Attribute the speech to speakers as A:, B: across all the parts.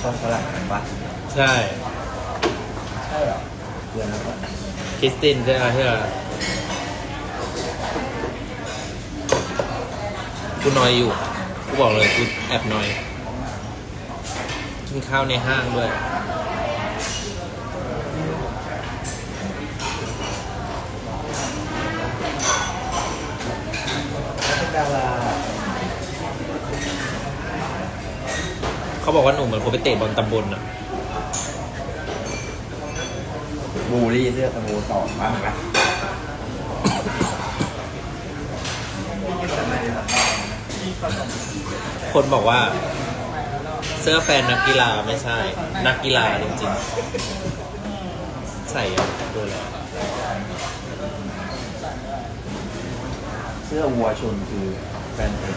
A: ช่องฝรั่งกันปะ
B: ใช่
A: ใช่เหรอเพื่อนนะก่อน
B: คริสตินใช่ไหมที่เรากูนอยอยู่กูบอกเลยกูแอบนอย กินข้าวในห้างด้วย
A: เป็นดารา
B: เขาบอกว่าหนูเหมือนคนไปเตะบอลตำบลอะ
A: บูลลี่เสื้อสโมสรมากนะ
B: คนบอกว่า เสื้อแฟนนักกีฬาไม่ใช่ นักกีฬาจริงๆ ใส่อะดูแลว
A: เสื้อวัวชนคือแฟนเพจ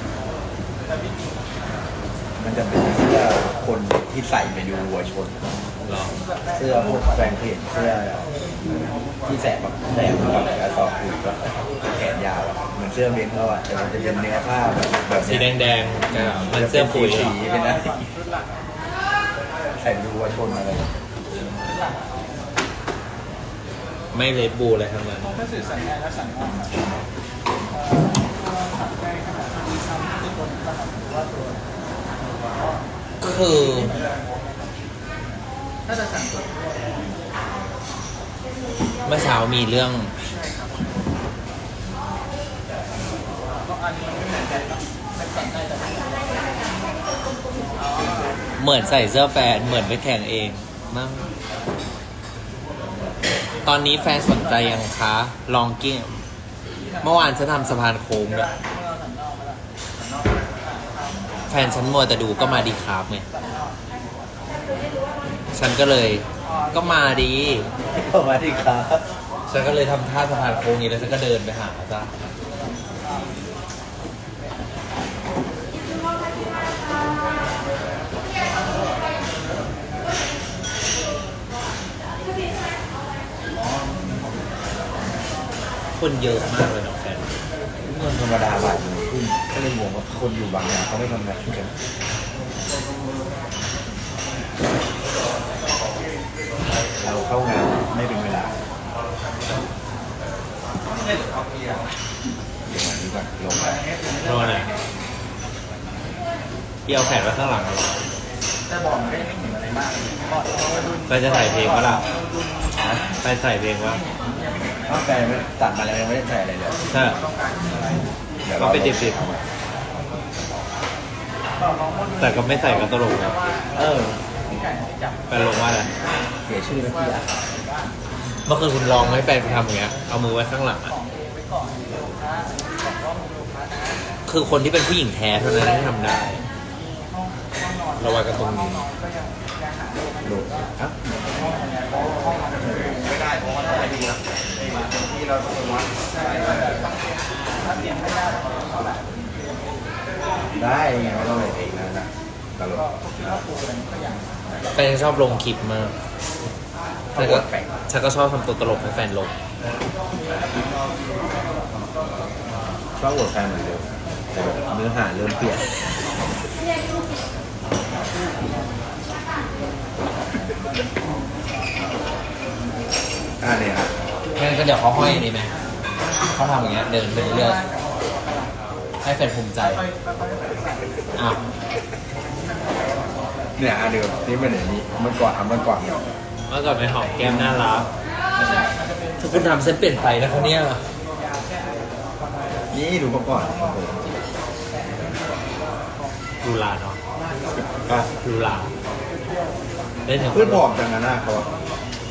A: มันจะเป็นเสื้อคนที่ใส่ไปดูวัวชน
B: หรอ
A: เสื้อพวกแฟนเพจเสื้อที่แสบแบบแสบมาแบบกระสอบผูกแบบแขนยาวอะเหมือนเสื้อเบนเขาอะแต่มันจะเป็นเนื้อผ้าแบบแบบ
B: สีแดงๆก็มันเสื้อปุ๋ย
A: สี
B: อะ
A: เป็นอะไรใส่ดูวัวชนอะไร
B: ไม่เลดบูเลยทั้งนั้น
C: ถ้าสื่อสารง่ายและสั่งง่ายได้ขนาดที่ทำที่คนขนาดว่าตัว
B: คือ
C: ถ้าจะสั่งตัว
B: เมื่อเช้ามีเรื่อง
C: เหมือน
B: ใส่เสื้อแฟน เหมือนไปแข่งเองมั้งตอนนี้แฟนสนใจยังคะ ลองเกมเมื่อวานฉันทำสะพานโค้งด้วย
C: เมื่อเราสั่งนอกมาละ
B: แฟนฉันมัวแต่ดูก็มาดีครับไงฉันก็เลยก็มาดี
A: เข้ามาที่ครับ
B: ฉันก็เลยทำท่าสะพานโค้งนี้แล้วฉันก็เดินไปหาจ้าคนเยอะมากเลยเนาะแฟน
A: เงินธรรมดาบาทหนึ่ งขึ้นก็เลยงงว่าคนอยู่บางอย่างเขาไม่ทำงานกันเราเข้างานไม่เป็นเวลาเดี๋ยวมาดีก่อนลงไป
B: รอหน่อยพี่เอาแขนไว้ข้างหลังเหรอ
C: แต่บอกไม่ได้ไม่เห็นอะไรมากบอกว่ารุ่น
B: ไปจะใส่เพลงวะล่ะไปใส่เพลงวะ
A: ถ้าแฟนไม่ตัดมาแล้วยังไม่ได้ใส่อะไรเลย
B: ใช่
A: เดี๋ยว
B: ก็
A: เรา
B: ไปดิบแต่ก็ไม่ใส่ก็ตลกนะ
A: เออ
B: แฟนลงว่าอะไร
A: เสียชื่อแล้วพี่อะ
B: เมื่อคืนคุณลองให้แฟนคุณทำอย่างเงี้ย เอามือไว้ข้างหลังอะคือคนที่เป็นผู้หญิงแท้เท่านั้นที่ทำได้ ระวังกันตรงนี้
A: โดดครับ
C: ไม่ได้เพราะว่าถ้าดีนะที่เราต้องวัดถ้าเปลี่ยน ไม่ได้เท่าไหร่
A: ได้ไงไม่ต้องเลยเองนะนะตลก
C: ถ้าปูอะไรก็อย่าง
B: แฟนชอบลงคลิปมากฉันก็ฉันก็ชอบทำตัวตลกให้แฟนลง
A: ชอบโหวตแฟนเหมือนเดิมแต่แบบเนื้อหาเริ่มเปลี่ยนอ่าเนี่ยครับ
B: งั้นก็เดี๋ยวเขาห้อยอันนี้ไหม เขาทำอย่างเงี้ยเดินไปเรื่อยให้แฟนภูมิใจอ้าว
A: เนี่ยอันเดิมนี่เป็นอย่างนี้เมื่อก่อนทำเมื่อก่อน
B: เมื่อก่อนเป็นหอมแก้มน่ารักถ้าคุณทำเส้นเปลี่ยนไปนะครับเนี่ย
A: นี่ดูเมื่อก่อนโอ้โห
B: ดูลาเนาะ
A: อะ
B: ดูลาได้ถึง
A: เพื่อนบอกจังนะหน้าเขาอะ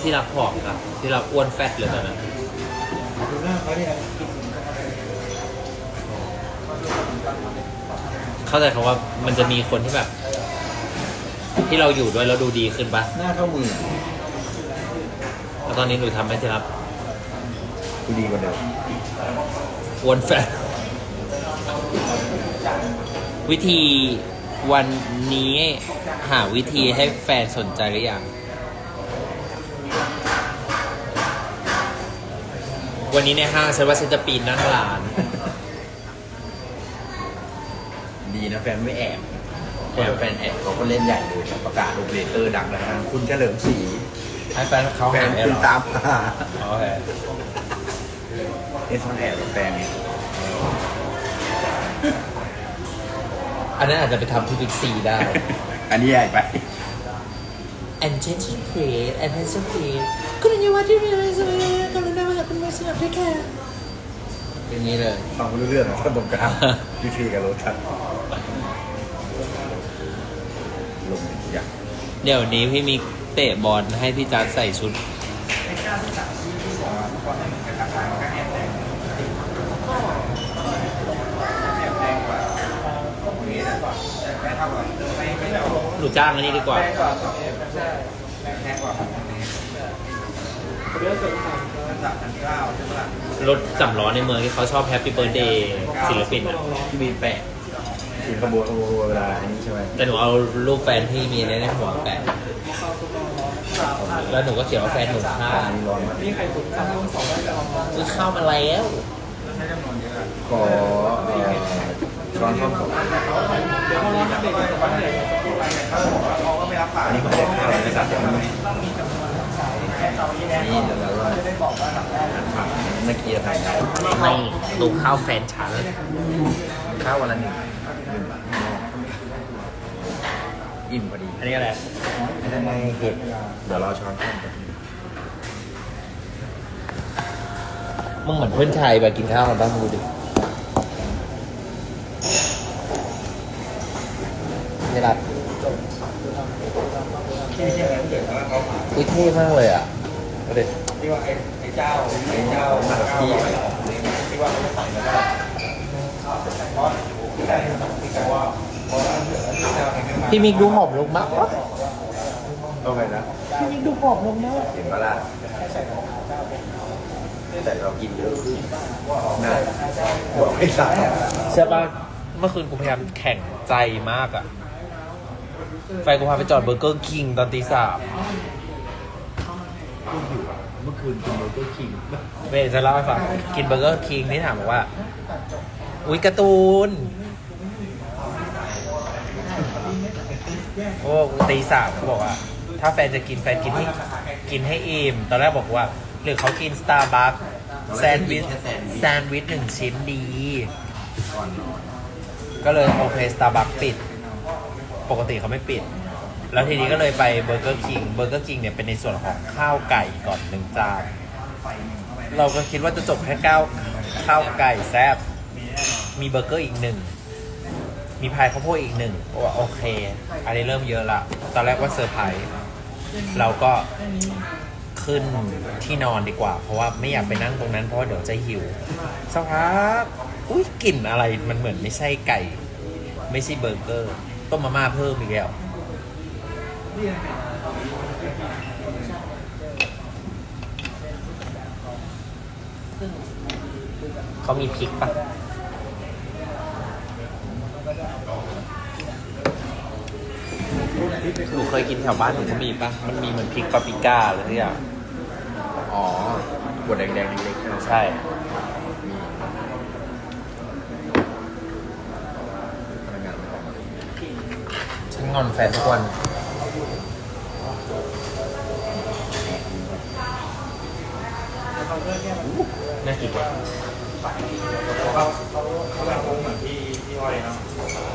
B: ที่รักผอมครับที่รักอ้วนแฟตเลยตอนนั้น
A: ดูหน้า เขาเนี่ย
B: เข้าใจเขาว่ามันจะมีคนที่แบบ ที่เราอยู่ด้วยแล้วดูดีขึ้นปะ
A: หน้าเท่ามือ
B: แล้วตอนนี้หนูทำให้ที่รัก
A: ดูดีกว่าเดิม
B: อ้วนแฟตวิธีวันนี้หาวิธีให้แฟนสนใจหรือยัง วันนี้ในห้างฉันว่าฉันจะปีนนั่งร้าน
A: ดีนะแฟนไม่แอบคนแฟนแอบเขาก็เล่นใหญ่เลยประกาศโอเปอเรเตอร์ดังแล้วนะคุณเฉลิมศรี
B: ให้แฟนเขา
A: แฟ
B: หานยเห
A: คุ
B: ร
A: ณ
B: อ
A: ตามหา
B: โอเค
A: เอสมันแอบกับแฟนนี่
B: อันนั้นอาจจะไปทำที่บิ๊กซีได้
A: อันนี้ใหญ่ไป
B: and gentle plate and handsome plate คุณอนุวัฒน์ที่มีอะไรสวยกรุณา มาหาคุณมาสนับด้วยค่ะอย่างนี้เลย
A: ฟังไม่รู้เรื่องนะท่านตรงกลางวิธีกับรถทันลงทุกอย่าง
B: เดี๋ยวนี้พี่มีเตะบอลให้พี่จัดใส่ชุด หนูจ้างอันนี้ดีกว่าร ถสำล้อในเมืองที่เขาชอบแฮปปี้เบิร์ดเดย์ศิลปินอะ
A: ที่มีแปะที่ขบวนขบวนเวลาอันนี้ใช่ไหม
B: แต่หนูเอารูปแฟนที่มีในในหัวแปะแล้วหนูก็เขียนว่าแฟนหนูฆ่า
A: อันนี้ร้อนมาก
B: คือเข้ามาแล้ว
A: ขอเอ่อช้อนส้อมสองอันนี้ไม่ได้ข้าวเลยนะครับเดี๋ยวมัน นี่เดี๋ยวเราว่าผักเมื่อกี้ใส่ได้
B: ไม่ดูข้าวแฟนฉัน
A: ข้าววันละหนึ่งอิ่มพอดี
B: อันนี้อะไร
A: ไม่ได้ไงเห็ดเดี๋ยวรอช้อนส้อมก่อน
B: มึงเหมือนเพื่อนชายไปกินข้าวกันบ้างดูดินี่รัดอุ้ยเท่มากเลยอะ ดูดิ
C: ที่ว่าไอ้ไอ้เจ้าไอ้เจ้า
A: มาที่
C: ที่ว่าเขาใส่แล้วก็เพราะที่ได้ที่แต่ว่าเพราะว่าเหลือที่เจ้าเนี่ยขึ้นมา
B: พี่มิกดูหอมลงมากวะ
A: ต้องไปนะ
B: พี่มิกดูหอมลงมาก
A: เห็นปะล่ะแต่เรากินเยอะขึ้นนะบอกให้ใส่
B: ใช่ป่ะเมื่อคืนกูพยายามแข่งใจมากอะแฟนกูพาไปจอดเบอร์เกอร์คิงตอนตีสาม
A: เมื่อคืนกินเบอร์เกอร์คิง
B: เวจะเล่าให้ฟังกินเบอร์เกอร์คิงนี่ถามบอกว่า อุ๊ยการ์ตูน โอ้ตีสามเขาบอกว่า ถ้าแฟนจะกินแฟนกินให้กินให้อิ่ม ตอนแรกบอกว่า หรือเขากินสตาร์บัคแซนด์วิชแซนด์วิชหนึ่งชิ้นดี
A: ก่อนนอน
B: ก็เลยโอเคสตาร์บัคปิด ปกติเขาไม่ปิด แล้วทีนี้ก็เลยไปเบอร์เกอร์คิงเบอร์เกอร์คิงเนี่ยเป็นในส่วนของข้าวไก่ก่อนหนึ่งจานเราก็คิดว่าจะจบแค่ข้าวข้าวไก่แซบมีเบอร์เกอร์อีกหนึ่งมีพายข้าวโพดอีกหนึ่งโอ้โอเคอันนี้เริ่มเยอะละตอนแรกว่าเซอร์ไพรส์เราก็ขึ้นที่นอนดีกว่า เพราะว่าไม่อยากไปนั่งตรงนั้นเพราะว่าเดี๋ยวจะหิวสักพักอุ้ยกลิ่นอะไรมันเหมือนไม่ใช่ไก่ ไม่ใช่เบอร์เกอร์ ต้มมาม่าเพิ่มอีกแล้ว เขามีพริกปะหนูเคยกินแถวบ้านหนูก็มีปะมันมีเหมือนพริกปาปริก้าอะไรทุกอย่าง
A: อ๋อขวดแดงๆเล็กๆใช่ไหม
B: ใช่
A: มีพนักงานไม่ออกมา
B: ฉันงอนแฟนทุกวัน น่ากินว่ะ
C: เขาเขาเขาแบบเหมือนที่ที่อ้อยเนาะ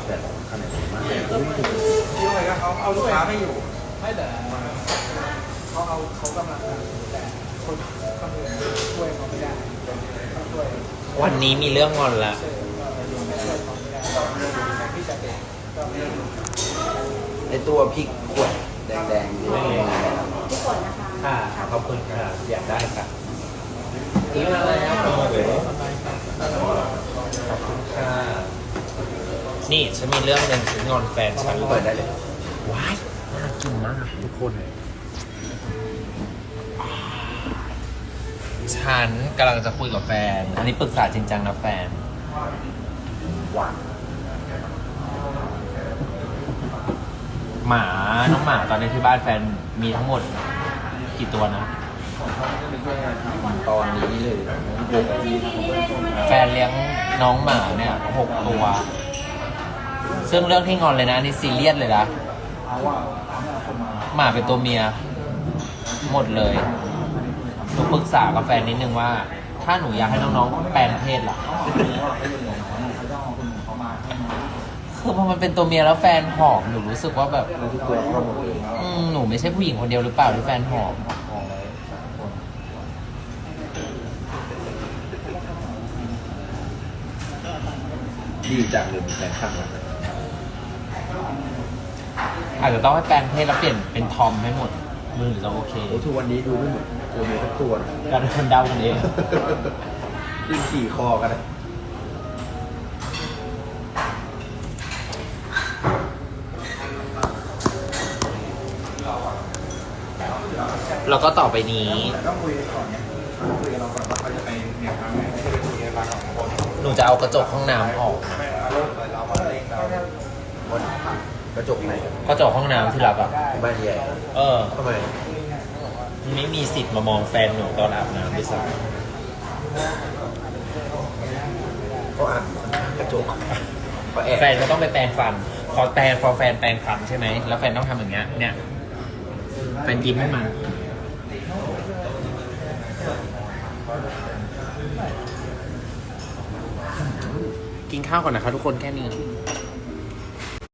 A: แต่ขนาดนี้มาก
C: ที่อ้อยก็เขาเอาลูกค้าไม่อยู่
D: ไม่แต่เขาเอาเขากำลังแต่คนคนอื่นช่วยเขาไม่ได้เขาช่วย
B: วันนี้มีเรื่องงอนละ
D: ช่วยช่วยเขาไม่ได้แทนที่จะเป็นก็ไม่ได้
A: ไอตัวพริกขวดแดงๆนี่
B: ค่ะขอบคุณค่ะอยากได้ค่ะ อีกอะไรนะขอบคุณค่ะนี่ฉันมีเรื่องหนึ่งฉันงอนแฟนฉัน
A: เปิดได้เลย
B: ว้ายน่ากินมากทุกคนฉันกำลังจะคุยกับแฟน อันนี้ปรึกษาจริงจังนะแฟน
A: หวาน
B: หมา น้องหมาตอนนี้ที่บ้านแฟนมีทั้งหมดกี่ตัวนะ
A: ตอนนี้เลยหก
B: แฟนเลี้ยงน้องหมาเนี่ยหกตัว ซึ่งเรื่องที่งอนเลยนะนี่ซีเรียสเลยนะ
C: เอาว่าเอาเนี่ยคนมา
B: หมาเป็นตัวเมีย หมดเลยหนูปรึกษากับแฟนนิดนึงว่า ถ้าหนูอยากให้น้องๆแปลงเพศล่ะคือพอมันเป็นตัวเมียแล้วแฟนหอมหนูรู้สึกว่าแบบ
A: แล้วทุกตัวเข้าหมดเลย
B: อืมหนูไม่ใช่ผู้หญิงคนเดียวหรือเปล่าที่แฟนหอม
A: ดีจังเลยมีแฟนข้างหลัง
B: อาจจะต้องให้แปลงเพศแล้วเปลี่ยนเป็นทอมให้หมด มือจะโอเค
A: โอ้ทุกวันนี้ดูไม่เหมือนตัวเมียทั้งตัวนะ
B: การคนเดากันเอง
A: ยิ่งขี่คอกันนะ
B: แล้วก็ต่อไปนี้
C: แต่ต้องคุยกันก่อนไงต้องคุย นหนู
B: จะเอากระจกห้องน้ำออก
C: ไม่เอารมณ์เลยเรามาเล่นเรา
A: วันกระจกไหน
B: กระจกห้องน้ำที่รับอะ
A: ที่บ้านใหญ่
B: เออ
A: ทำไม
B: มันไม่มีสิทธิ์มามองแฟนหนูตอนอาบน้ำด้วยซ้
A: เขาอ่านกระจกเขาแอบำ
B: แฟนก็ต้องไปแปรงฟัน พอแปรงพอแฟนแปรงฟันใช่ไหม แล้วแฟนต้องทำอย่างเงี้ย เนี่ย แฟนยิ้มให้มัน กินข้าวก่อนนะครับทุกคนแค่นี้